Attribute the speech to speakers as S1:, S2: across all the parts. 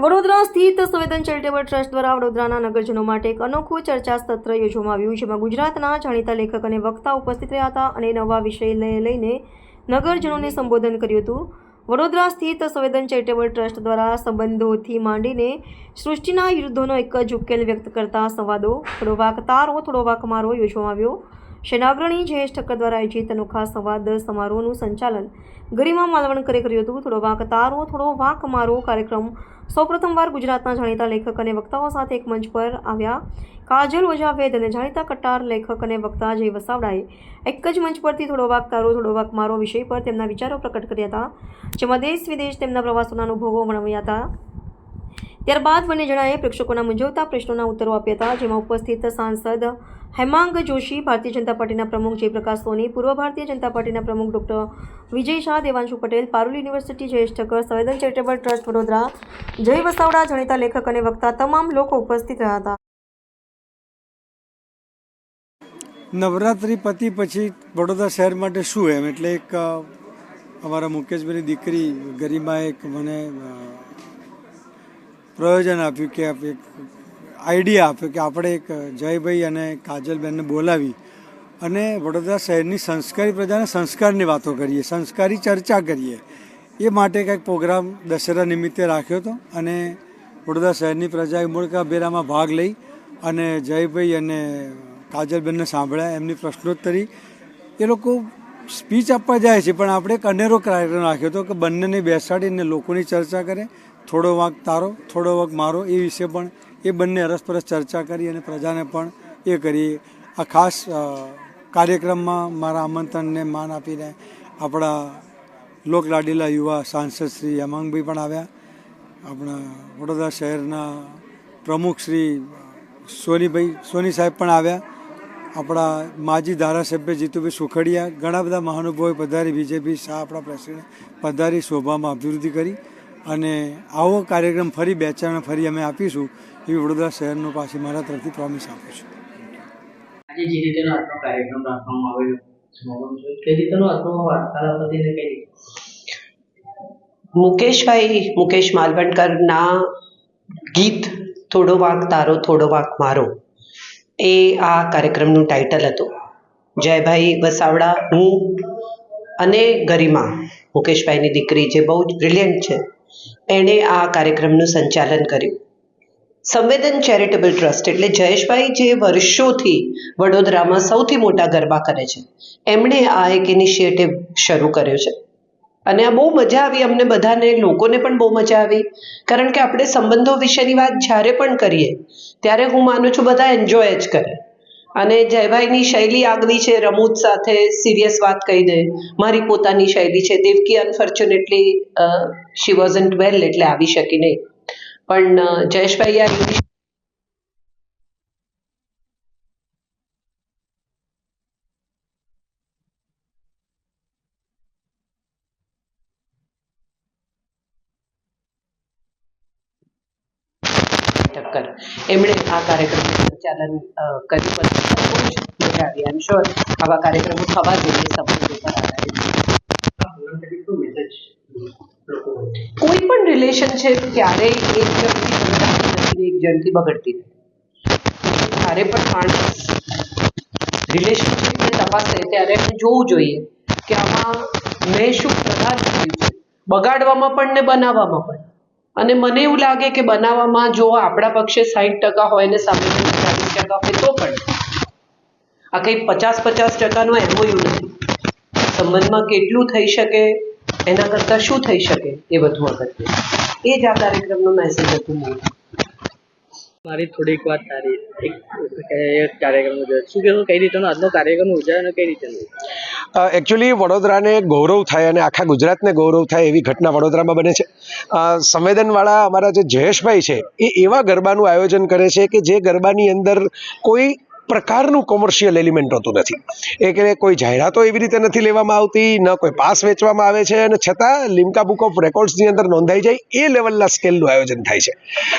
S1: વડોદરા સ્થિત સંવેદન charitable trust દ્વારા વડોદરાના નગરજનો માટે એક અનોખું ચર્ચા સત્ર યોજવામાં આવ્યું જેમાં ગુજરાતના જાણીતા લેખક અને વક્તા ઉપસ્થિત રહ્યા હતા અને નવા વિષયને લઈને નગરજનોને સંબોધન કર્યું હતું. વડોદરા સ્થિત સંવેદન ચેરિટેબલ ટ્રસ્ટ દ્વારા સંબંધોથી માંડીને સૃષ્ટિના યુદ્ધોનો એક જ ઉકેલ વ્યક્ત કરતા સંવાદો થોડો વાક તારો થોડો વાક મારો યોજવામાં આવ્યો. સેનાગ્રણી જયેશ ઠક્કર દ્વારા આયોજિત અનોખા સંવાદ સમારોહનું સંચાલન ગરિમા માલવણકરે કર્યું હતું. થોડો વાક તારો, થોડો વાંક મારો કાર્યક્રમ સૌપ્રથમવાર ગુજરાતના જાણીતા લેખક અને વક્તાઓ સાથે એક મંચ પર આવ્યા. કાજલ ઓઝા વેદ અને જાણીતા કટાર લેખક અને વક્તા જય વસાવડાએ એક જ મંચ પરથી થોડો વાક તારો, થોડો વાક મારો વિષય પર તેમના વિચારો પ્રકટ કર્યા હતા. જેમાં દેશ વિદેશ તેમના પ્રવાસોના અનુભવો વર્ણવ્યા હતા. ત્યારબાદ બંને જણાએ પ્રેક્ષકોના મૂંઝવતા પ્રશ્નોના ઉત્તરો આપ્યા હતા, જેમાં ઉપસ્થિત સાંસદ હેમાંગ જોશી, ભારતીય જનતા પાર્ટીના પ્રમુખ જયપ્રકાશ સોની, પૂર્વ ભારતીય જનતા પાર્ટીના પ્રમુખ doctor Vijay Shah, Devanshu Patel, Parul university Jayesh Thakkar, Samvedan charitable trust Vadodara, Jay Vasavada જાણીતા લેખક અને વક્તા તમામ લોકો ઉપસ્થિત રહ્યા હતા.
S2: નવરાત્રિ પતિ પછી વડોદરા શહેર માટે શું એમ? એટલે એક અમારા મુકેશભાઈની દીકરી ગરિમા એક મને પ્રયોજન આપ્યું કે આપ એક આઈડિયા આપ્યો કે આપણે એક જયભાઈ અને કાજલબેનને બોલાવી અને વડોદરા શહેરની સંસ્કારી પ્રજાને સંસ્કારની વાતો કરીએ, સંસ્કારી ચર્ચા કરીએ. એ માટે કંઈક પ્રોગ્રામ દશેરા નિમિત્તે રાખ્યો હતો અને વડોદરા શહેરની પ્રજાએ મૂળકાભેરામાં ભાગ લઈ અને જયભાઈ અને કાજલબેનને સાંભળ્યા, એમની પ્રશ્નોત્તરી. એ લોકો સ્પીચ આપવા જાય છે, પણ આપણે એક અનેરો કાર્યક્રમ રાખ્યો હતો કે બંનેને બેસાડીને લોકોની ચર્ચા કરે, થોડો વાંક તારો, થોડો વાંક મારો, એ વિશે પણ એ બંને અરસપરસ ચર્ચા કરી અને પ્રજાને પણ એ કરી. આ ખાસ કાર્યક્રમમાં મારા આમંત્રણને માન આપીને આપણા લોકલાડીલા યુવા સાંસદ શ્રી હેમાંગભાઈ પણ આવ્યા. આપણા વડોદરા શહેરના પ્રમુખ શ્રી સોનીભાઈ, સોની સાહેબ પણ આવ્યા. આપણા માજી ધારાસભ્ય જીતુભાઈ સુખડિયા ઘણા બધા મહાનુભાવોએ પધારી બીજેપી શાહ આપણા પ્રેસિડેન્ટ પધારી શોભામાં અભિવૃદ્ધિ કરી અને આવો કાર્યક્રમ ફરી બે ચાર ફરી અમે આપીશું એવી વડોદરા શહેરનો પાછી મારા તરફથી પ્રોમિસ આપું છું.
S3: આજે જે રીતેનો કાર્યક્રમ રાખવામાં આવેલો કઈ રીતેનો આજનો વાર્તાલાપ હતી કઈ
S4: મુકેશભાઈ મુકેશ માલવણકરના ગીત થોડો વાંક તારો થોડો વાંક મારો. એ આ કાર્યક્રમનું ટાઇટલ હતું. જયભાઈ વસાવડા, હું અને ગરિમા મુકેશભાઈની દીકરી જે બહુ જ બ્રિલિયન્ટ છે, એણે આ કાર્યક્રમનું સંચાલન કર્યું. સંવેદન ચેરિટેબલ ટ્રસ્ટ એટલે જયેશભાઈ જે વર્ષોથી વડોદરામાં સૌથી મોટા ગરબા કરે છે. એમણે આ એક ઇનિશિયેટિવ શરૂ કર્યો છે. અને આ બહુ મજા આવી અમને બધાને લોકોને પણ બહુ મજા આવી. કારણ કે આપણે સંબંધો વિશેની વાત જ્યારે પણ કરીએ ત્યારે હું માનું છું બધા એન્જોય જ કરે. અને જયભાઈની શૈલી આગવી છે રમૂજ સાથે સિરિયસ વાત કહી દે મારી પોતાની શૈલી છે. Devki unfortunately she wasn't well એટલે આવી શકી નહીં. પણ અ, જયેશભાઈ આ ઠક્કર એમણે આ કાર્યક્રમનું સંચાલન કર્યું પણ બહુ જ મજા આવી. એમ શ્યોર આવા કાર્યક્રમો થવા જોઈએ સંબંધો પર આધારિત. કોઈ પણ રિલેશનશિપ ક્યારેય એક જણથી નથી એક જણથી બગડતી નથી. જ્યારે પણ માણસ રિલેશનશિપને તપાસે ત્યારે એને જોવું જોઈએ કે આમાં મેં શું પ્રદાન કર્યું છે. બગાડવામાં પણ ને બનાવવામાં પણ. અને મને એવું લાગે કે બનાવવામાં જો આપણા પક્ષે સાહીઠ ટકા હોય ને સામે ચાલીસ ટકા હોય તો પણ. આ કંઈ પચાસ પચાસ ટકાનો એમઓયુ નથી. સંબંધમાં કેટલું થઈ શકે, એના કરતાં શું થઈ શકે એ બધું અગત્ય એ જ આ કાર્યક્રમનો મેસેજ હતો મૂળ
S3: મારી થોડીક વાત તારી. એક કાર્યક્રમ શું કહેવું? કઈ રીતેનો આજનો કાર્યક્રમ ઉજાયો અને કઈ રીતેનો?
S5: એકચ્યુઅલી વડોદરાને ગૌરવ થાય અને આખા ગુજરાતને ગૌરવ થાય એવી ઘટના વડોદરામાં બને છે. સંવેદનવાળા અમારા જે જયેશભાઈ છે, એ એવા ગરબાનું આયોજન કરે છે કે જે ગરબાની અંદર કોઈ પ્રકારનું કોમર્શિયલ એલિમેન્ટ હોતું નથી. એટલે કોઈ જાહેરાતો એવી રીતે નથી લેવામાં આવતી, ન કોઈ પાસ વેચવામાં આવે છે અને છતાં લિમ્કા બુક ઓફ રેકોર્ડ્સની અંદર નોંધાઈ જાય એ લેવલના સ્કેલનું આયોજન થાય છે.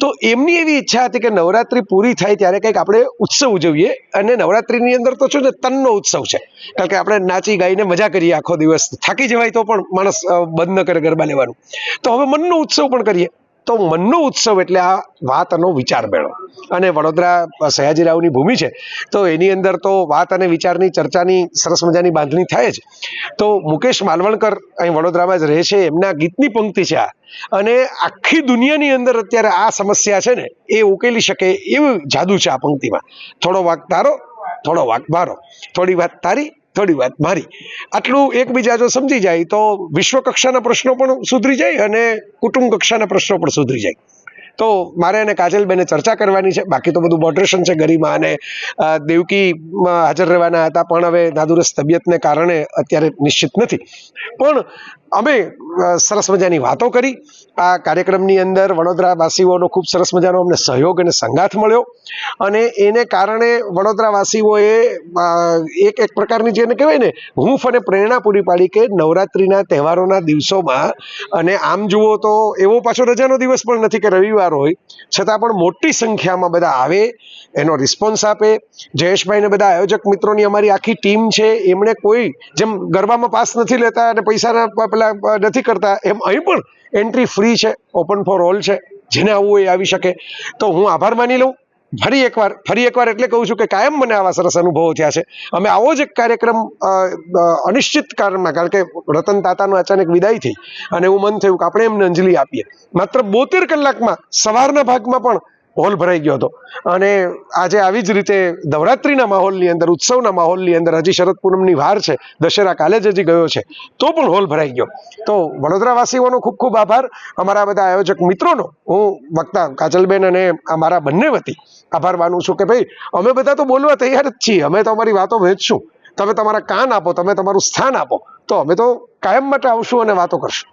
S5: તો એમની એવી ઈચ્છા હતી કે નવરાત્રિ પૂરી થાય ત્યારે કંઈક આપણે ઉત્સવ ઉજવીએ અને નવરાત્રિની અંદર તો શું ને તનનો ઉત્સવ છે. કારણ કે આપણે નાચી, ગાઈને મજા કરીએ આખો દિવસ. થાકી જવાય તો પણ માણસ બંધ ન કરે ગરબા લેવાનું. તો હવે મનનો ઉત્સવ પણ કરીએ. તો મનનો ઉત્સવ એટલે આ વાતનો વિચાર મેળો. અને વડોદરા સયાજીરાવની ભૂમિ છે, તો એની અંદર તો વાત અને વિચારની ચર્ચાની સરસ મજાની બાંધણી થાય જ. તો મુકેશ માલવણકર અહીં વડોદરામાં જ રહે છે, એમના ગીતની પંક્તિ છે આ. અને આખી દુનિયાની અંદર અત્યારે આ સમસ્યા છે ને, એ ઉકેલી શકે એવું જાદુ છે આ પંક્તિમાં. થોડો વાક તારો, થોડો વાક મારો. થોડી વાત તારી થોડી વાત મારી. આટલું એકબીજા જો સમજી જાય તો વિશ્વ કક્ષાના પ્રશ્નો પણ સુધરી જાય અને કુટુંબ કક્ષાના પ્રશ્નો પણ સુધરી જાય. તો મારે અને કાજલબેને ચર્ચા કરવાની છે. બાકી તો બધું મોડરેશન છે ગરિમા અને દેવકી હાજર રહેવાના હતા પણ હવે નાદુરસ્ત તબિયતને કારણે અત્યારે નિશ્ચિત નથી. પણ અમે સરસ મજાની વાતો કરી. આ કાર્યક્રમની અંદર વડોદરાવાસીઓનો ખૂબ સરસ મજાનો અમને સહયોગ અને સંગાથ મળ્યો. અને એને કારણે વડોદરાવાસીઓએ એક એક પ્રકારની જેને કહેવાય ને, હૂંફ અને પ્રેરણા પૂરી પાડી કે નવરાત્રિના તહેવારોના દિવસોમાં, અને આમ જુઓ તો એવો પાછો રજાનો દિવસ પણ નથી કે રવિવાર હોય, છતાં પણ મોટી સંખ્યામાં બધા આવે, એનો રિસ્પોન્સ આપે. જયેશભાઈને બધા આયોજક મિત્રોની અમારી આખી ટીમ છે, એમણે કોઈ જેમ ગરબામાં પાસ નથી લેતા અને પૈસાના અ, નથી કરતા. એમ અહીં પણ એન્ટ્રી ફ્રી છે ઓપન ફોર ઓલ છે. જેને આવવું એ આવી શકે. તો હું આભાર માની લઉં. ફરી એકવાર ફરી એકવાર એટલે કહું છું કે કાયમ મને આવા સરસ અનુભવો થયા છે. અમે આવો જ એક કાર્યક્રમ અનિશ્ચિત કારણમાં કારણ કે રતન તાતાનું અચાનક વિદાય થઈ અને એવું મન થયું કે આપણે એમને અંજલિ આપીએ. માત્ર બોતેર કલાકમાં સવારના ભાગમાં પણ હોલ ભરાઈ ગયો હતો. અને આજે આવી જ રીતે નવરાત્રિના માહોલની અંદર ઉત્સવના માહોલની અંદર હજી શરદ પૂનમની વાર છે દશેરા કાલે જ હજી ગયો છે તો પણ હોલ ભરાઈ ગયો. તો વડોદરાવાસીઓનો ખૂબ ખૂબ આભાર. અમારા બધા આયોજક મિત્રોનો હું વક્તા કાજલબેન અને અમારા બંને વતી આભાર માનું છું કે ભાઈ અમે બધા તો બોલવા તૈયાર જ છીએ. અમે તો અમારી વાતો વહેંચશું તમે તમારા કાન આપો તમે તમારું સ્થાન આપો. તો અમે તો કાયમ માટે આવશું અને વાતો કરશું.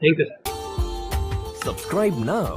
S3: Thank you
S6: subscribe now